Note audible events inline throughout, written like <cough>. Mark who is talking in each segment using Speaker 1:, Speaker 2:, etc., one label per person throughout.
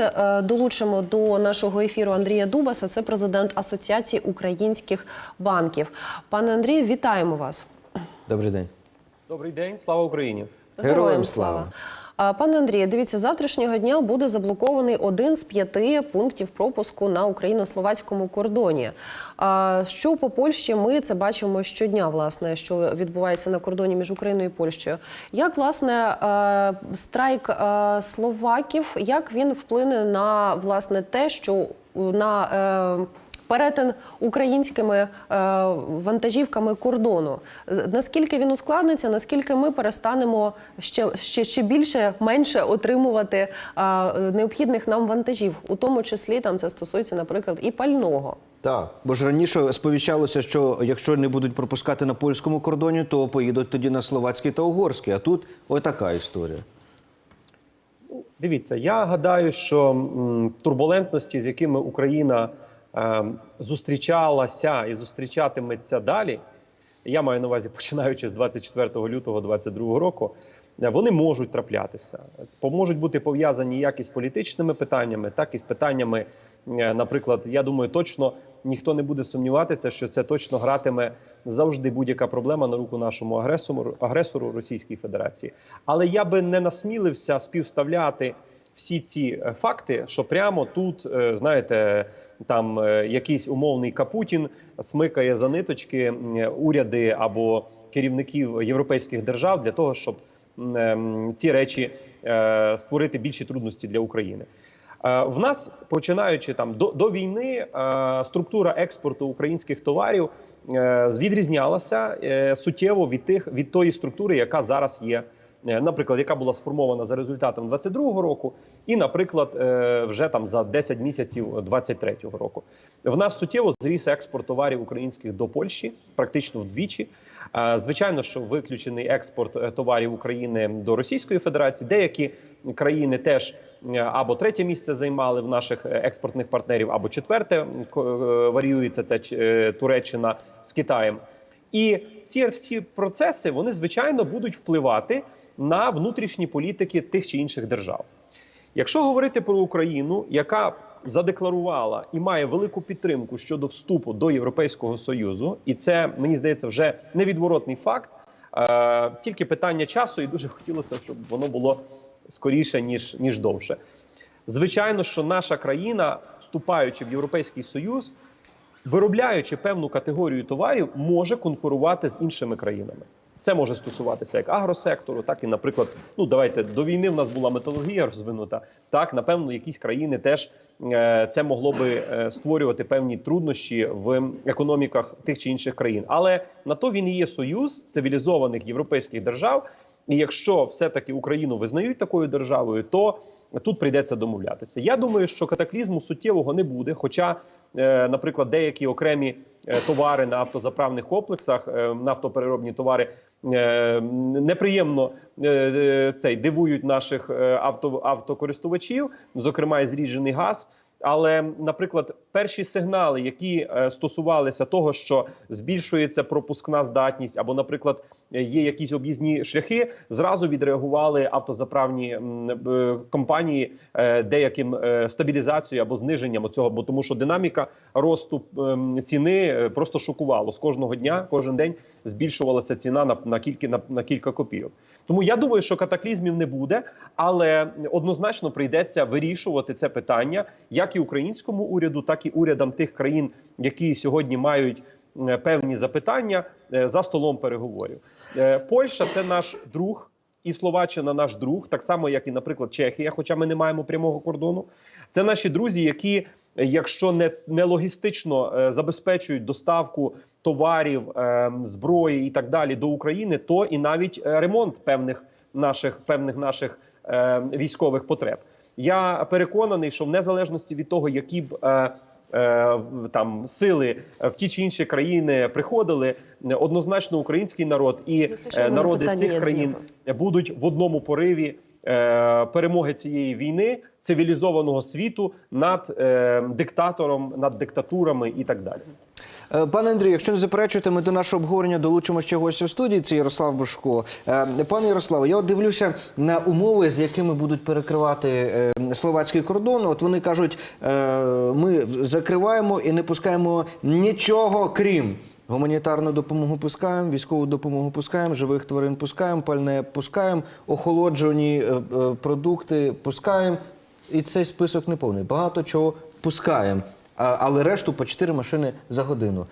Speaker 1: Е, Долучимо до нашого ефіру Андрія Дубаса. Це президент Асоціації українських банків. Пане Андрію, вітаємо вас.
Speaker 2: Добрий день.
Speaker 3: Добрий день, слава Україні.
Speaker 2: Героям слава.
Speaker 1: Пане Андрію, дивіться, завтрашнього дня буде заблокований один з п'яти пунктів пропуску на україно-словацькому кордоні. Що по Польщі ми це бачимо щодня, власне, що відбувається на кордоні між Україною і Польщею. Як власне е, страйк е, словаків, як він вплине на власне те, що на е, перетин українськими е, вантажівками кордону. Наскільки він ускладниться, наскільки ми перестанемо ще, ще, ще більше, менше отримувати е, необхідних нам вантажів, у тому числі там це стосується, наприклад, і пального.
Speaker 2: Так, бо ж раніше сповіщалося, що якщо не будуть пропускати на польському кордоні, то поїдуть тоді на словацький та угорський. А тут отака історія.
Speaker 3: Дивіться, я гадаю, що м, турбулентності, з якими Україна зустрічалася і зустрічатиметься далі, я маю на увазі, <laughs> починаючи з 24 лютого 2022 року, вони можуть траплятися. Можуть бути пов'язані як із політичними питаннями, так і з питаннями, е, наприклад, я думаю, точно ніхто не буде сумніватися, що це точно гратиме завжди будь-яка проблема на руку нашому агресору, агресору Російській Федерації. Але я би не насмілився співставляти всі ці е, факти, що прямо тут, е, знаєте, там е, якийсь умовний Капутін смикає за ниточки уряди або керівників європейських держав для того, щоб ем, ці речі е, створити більші трудності для України. Е, В нас починаючи там до, до війни структура експорту українських товарів відрізнялася е, суттєво від тих від тої структури, яка зараз є. Е, Наприклад, яка була сформована за результатом 22-го року, і, наприклад, е, вже там за 10 місяців 23-го року. В нас суттєво зріс експорт товарів українських до Польщі, практично вдвічі. Е, Звичайно, що виключений експорт товарів України до Російської Федерації. Деякі країни теж або третє місце займали в наших експортних партнерів, або четверте варіюється це Туреччина з Китаєм. І ці всі процеси вони звичайно будуть впливати на внутрішні політики тих чи інших держав. Якщо говорити про Україну, яка задекларувала і має велику підтримку щодо вступу до Європейського союзу, і це мені здається вже невідворотний факт. Е, тільки питання часу, і дуже хотілося, щоб воно було скоріше ніж, ніж довше. Звичайно, що наша країна, вступаючи в Європейський Союз, виробляючи певну категорію товарів, може конкурувати з іншими країнами. Це може стосуватися як агросектору, так і, наприклад, ну давайте до війни в нас була металургія розвинута. Так, напевно, якісь країни теж е, це могло би е, створювати певні труднощі в економіках тих чи інших країн. Але на то він і є союз цивілізованих європейських держав. І якщо все-таки Україну визнають такою державою, то тут прийдеться домовлятися. Я думаю, що катаклізму суттєвого не буде. Хоча, е, наприклад, деякі окремі товари на автозаправних комплексах, е, нафтопереробні товари е, неприємно е, е, цей дивують наших е, авто, автокористувачів, зокрема і зріджений газ. Але, наприклад, перші сигнали, які е, стосувалися того, що збільшується пропускна здатність, або, наприклад, є якісь об'їзні шляхи, зразу відреагували автозаправні компанії е, деяким е, стабілізацією або зниженням цього, бо тому, що динаміка росту ем, ціни просто шокувало з кожного дня, кожен день збільшувалася ціна на, на кілька на, на кілька копійок. Тому я думаю, що катаклізмів не буде, але однозначно прийдеться вирішувати це питання як і українському уряду, так і урядам тих країн, які сьогодні мають е, певні запитання е, за столом переговорів. Е, Польща це наш друг. І Словаччина наш друг, так само як і, наприклад, Чехія, хоча ми не маємо прямого кордону. Це наші друзі, які, якщо не, не логістично е, забезпечують доставку товарів, е, зброї і так далі до України, то і навіть е, ремонт певних наших певних наших військових потреб. Я переконаний, що в незалежності від того, які б там сили в ті чи інші країни приходили, однозначно український народ і народи цих країн будуть в одному пориві перемоги цієї війни цивілізованого світу над е, диктатором, над диктатурами і так далі.
Speaker 2: Е, Пане Андрію, якщо не заперечуєте, ми до нашого обговорення долучимо ще гостя в студії. Це Ярослав Бушко. Е, Пане Ярославе, я от дивлюся на умови, з якими будуть перекривати е, словацький кордон. От вони кажуть, е, ми закриваємо і не пускаємо нічого, крім. Гуманітарну допомогу пускаємо, військову допомогу пускаємо, живих тварин пускаємо, пальне пускаємо, охолоджені е, е, продукти пускаємо. І цей список не повний. Багато чого пускаємо, але решту по 4 машини за годину.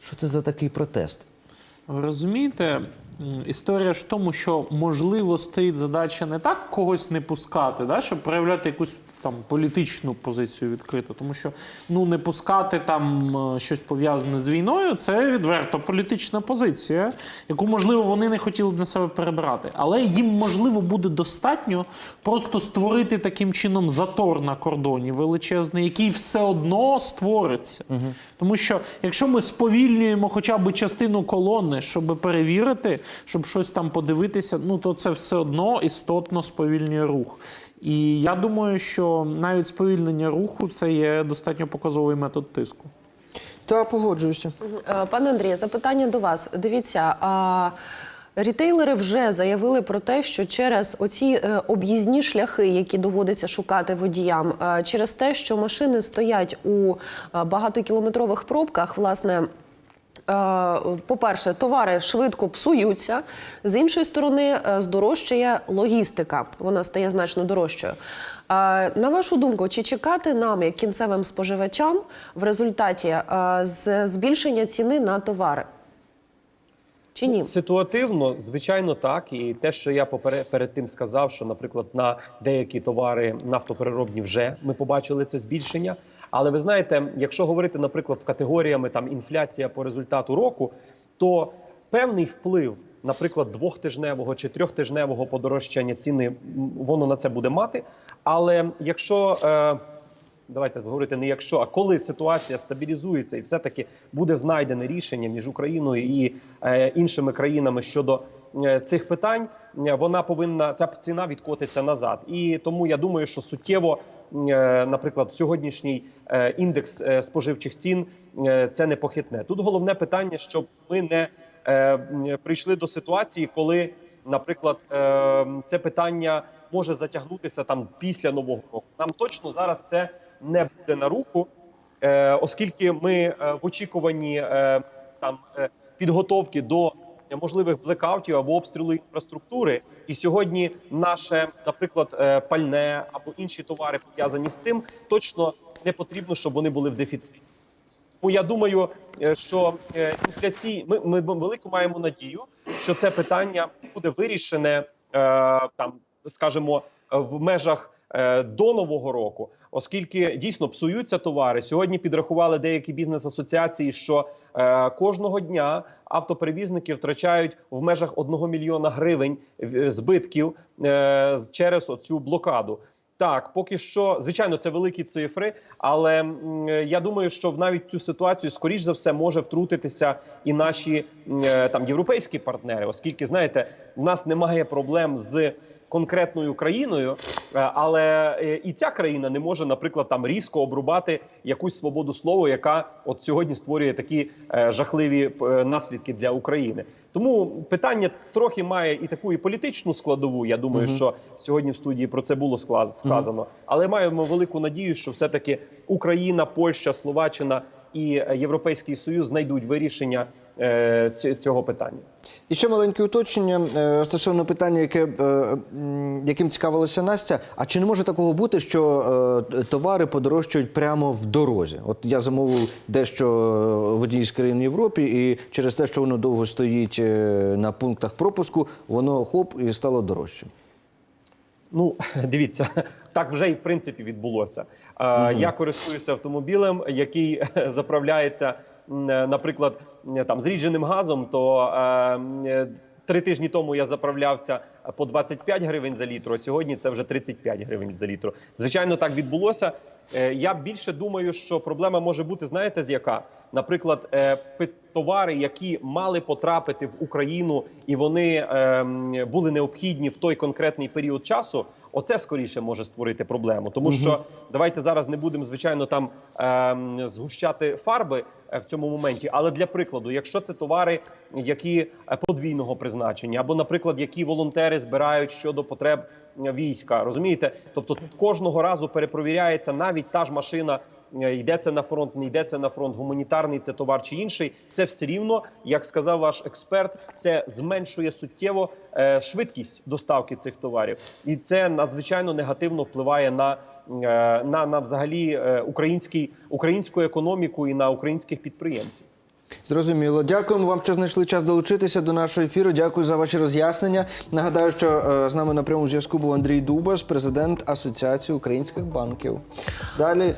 Speaker 2: Що це за такий протест?
Speaker 4: Розумієте, історія ж в тому, що можливо стоїть задача не так когось не пускати, да, щоб проявляти якусь там політичну позицію відкрито, тому що ну не пускати там е, щось пов'язане з війною, це відверто політична позиція, яку можливо вони не хотіли на себе перебирати. Але їм можливо буде достатньо просто створити таким чином затор на кордоні величезний, який все одно створиться. Тому що якщо ми сповільнюємо хоча б частину колони, щоб перевірити, щоб щось там подивитися, ну то це все одно істотно сповільнює рух. І я думаю, що навіть сповільнення руху це є достатньо показовий метод тиску.
Speaker 2: Та погоджуюся.
Speaker 1: Е, Пане Андрію, запитання до вас. Дивіться, а рітейлери вже заявили про те, що через оці е, об'їзні шляхи, які доводиться шукати водіям, е, через те, що машини стоять у е, багатокілометрових пробках, власне. Е, По-перше, товари швидко псуються. З іншої сторони, е, здорожчає логістика. Вона стає значно дорожчою. Е, На вашу думку, чи чекати нам, як кінцевим споживачам, в результаті збільшення ціни на товари? Чи ні?
Speaker 3: Ситуативно, звичайно, так. І те, що я перед тим сказав, що, наприклад, на деякі товари нафтопереробні вже ми побачили це збільшення. Але ви знаєте, якщо говорити, наприклад, категоріями там інфляція по результату року, то певний вплив, наприклад, двохтижневого чи трьохтижневого подорожчання ціни, воно на це буде мати. Але якщо е, давайте говорити не якщо, а коли ситуація стабілізується і все-таки буде знайдене рішення між Україною і е, іншими країнами щодо е, цих питань, вона повинна ця ціна відкотиться назад. І тому я думаю, що суттєво, наприклад, сьогоднішній е, індекс е, споживчих цін е, це не похитне. Тут головне питання, щоб ми не е, прийшли до ситуації, коли, наприклад, е, це питання може затягнутися там після нового року. Нам точно зараз це не буде на руку, е, оскільки ми е, в очікуванні е, там е, підготовки до можливих блекаутів або обстрілу інфраструктури. І сьогодні наше, наприклад, е, пальне або інші товари пов'язані з цим, точно не потрібно, щоб вони були в дефіциті. Тому я думаю, е, що е, інфляції ми, ми велику маємо надію, що це питання буде вирішене там, скажімо, в межах до нового року, оскільки дійсно псуються товари. Сьогодні підрахували деякі бізнес-асоціації, що е, кожного дня автоперевізники втрачають в межах 1 мільйона гривень е, збитків е, через оцю блокаду. Так, поки що, звичайно, це великі цифри, але я думаю, що навіть цю ситуацію, скоріш за все, може втрутитися і наші е, там європейські партнери, оскільки знаєте, в нас немає проблем з конкретною країною, е, але е, і ця країна не може, наприклад, там різко обрубати якусь свободу слова, яка от сьогодні створює такі е, жахливі наслідки для України. Тому питання трохи має і таку і політичну складову. Я думаю, що сьогодні в студії про це було сказано. Але маємо велику надію, що все-таки Україна, Польща, Словаччина і Європейський Союз знайдуть вирішення цього питання.
Speaker 2: І ще маленьке уточнення е, стосовно питання, яке, е, яким цікавилася Настя. А чи не може такого бути, що е, товари подорожчають прямо в дорозі? От я замовив дещо е, в одній з країн Європі, і через те, що воно довго стоїть е, на пунктах пропуску, воно хоп і стало дорожчим.
Speaker 3: Ну, <laughs> дивіться, так вже і в принципі відбулося. Е, Я користуюся автомобілем, який е, <laughs> заправляється, е, наприклад, е, там зрідженим газом. То е, е, три тижні тому я заправлявся по 25 гривень за літр. а Сьогодні це вже 35 гривень за літр. Звичайно, так відбулося. Е, Я більше думаю, що проблема може бути, знаєте, з яка? Наприклад, е, пи- товари, які мали потрапити в Україну, і вони ем, були необхідні в той конкретний період часу. Оце скоріше може створити проблему, тому що давайте зараз не будемо звичайно там ем, згущати фарби е, в цьому моменті. Але для прикладу, якщо це товари, які е, подвійного призначення, або, наприклад, які волонтери збирають щодо потреб е, війська, розумієте? Тобто кожного разу перепровіряється навіть та ж машина. Е, Йде це на фронт, не йде це на фронт, гуманітарний це товар чи інший. Це все рівно, як сказав ваш експерт, це зменшує суттєво е, швидкість доставки цих товарів, і це надзвичайно негативно впливає на, е, на, на взагалі український українську економіку і на українських підприємців.
Speaker 2: Зрозуміло. Дякуємо вам, що знайшли час долучитися до нашого ефіру. Дякую за ваші роз'яснення. Нагадаю, що з нами на прямому зв'язку був Андрій Дубас, президент Асоціації українських банків. Далі